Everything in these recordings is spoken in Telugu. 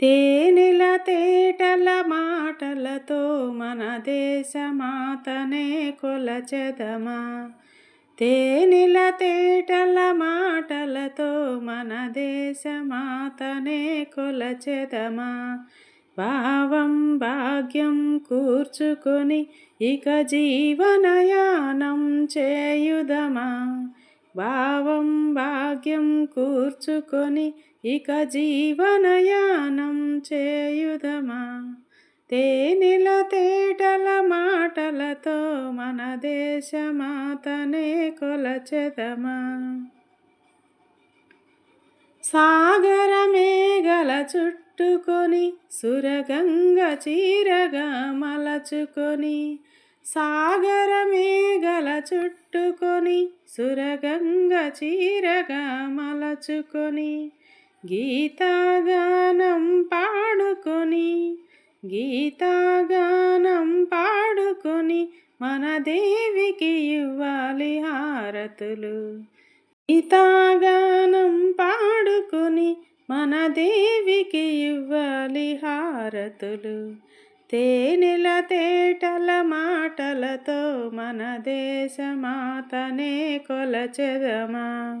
తేనెల తేటల మాటలతో మన దేశమాతనే కొలచెదమా? తేనెల తేటల మాటలతో మన దేశమాతనే కొలచెదమా? భావం భాగ్యం కూర్చుకొని ఇక జీవనయానం చేయుదమా? భావం భాగ్యం కూర్చుకొని ఇక జీవనయానం చేయుదమా? తేనెల తేటల మాటలతో మన దేశమాతనే కొలచెదమా? సాగర మేఘల చుట్టుకొని సురగంగ చీరగా మలచుకొని సాగరమేఘల చుట్టుకొని సురగంగ చీరగా మలచుకొని గీతాగానం పాడుకొని గీతాగానం పాడుకొని మన దేవికి ఇవ్వాలి హారతులు. గీతాగానం పాడుకొని మన దేవికి ఇవ్వాలి హారతులు. తేనెల తేటల మాటలతో మన దేశమాతనే కొలచెదమా?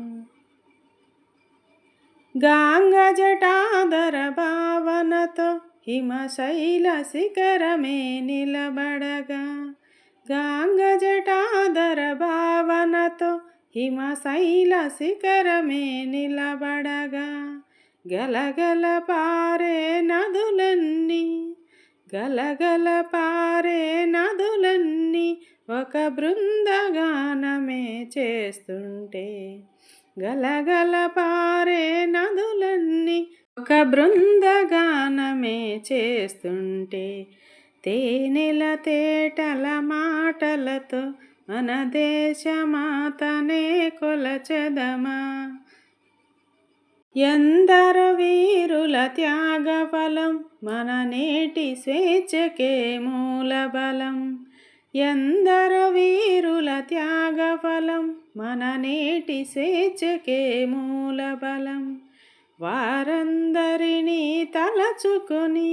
గాంగ జటాదర భావనతో హిమశైల శిఖరమే నిలబడగా. గాంగ జటాదర భావనతో హిమశైల శిఖరమే నిలబడగా. గలగల పారే నదులన్నీ గలగల పారే నదులన్నీ ఒక బృందగానమే చేస్తుంటే. గలగల పారే నదులన్నీ ఒక బృందగానమే చేస్తుంటే. తేనెల తేటల మాటలతో మన దేశమాతనే కొలచెదమా? ఎందరు వీరుల త్యాగఫలం మన నేటి స్వేచ్ఛకే మూలబలం. ఎందరు వీరుల త్యాగఫలం మన నేటి స్వేచ్ఛకే మూలబలం. వారందరినీ తలచుకొని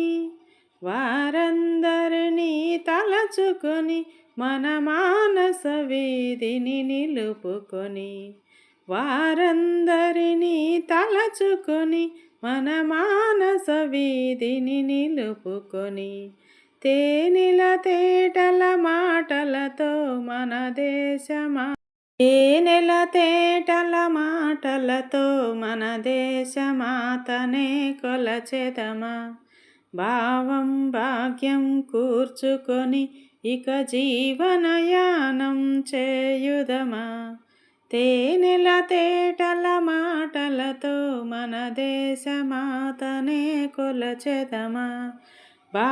వారందరినీ తలచుకొని మన మానస వీధిని నిలుపుకొని వారందరినీ తలచుకొని మన మానస వీధిని నిలుపుకొని తేనెల తేటల మాటలతో మన దేశమా తేనెల తేటల మాటలతో మన దేశమాతనే కొలచెదమా? భావం భాగ్యం కూర్చుకొని ఇక జీవనయానం చేయుదమా? తేనెల తేటల మాటలతో మన దేశమాతనే కొలచెదమా? బా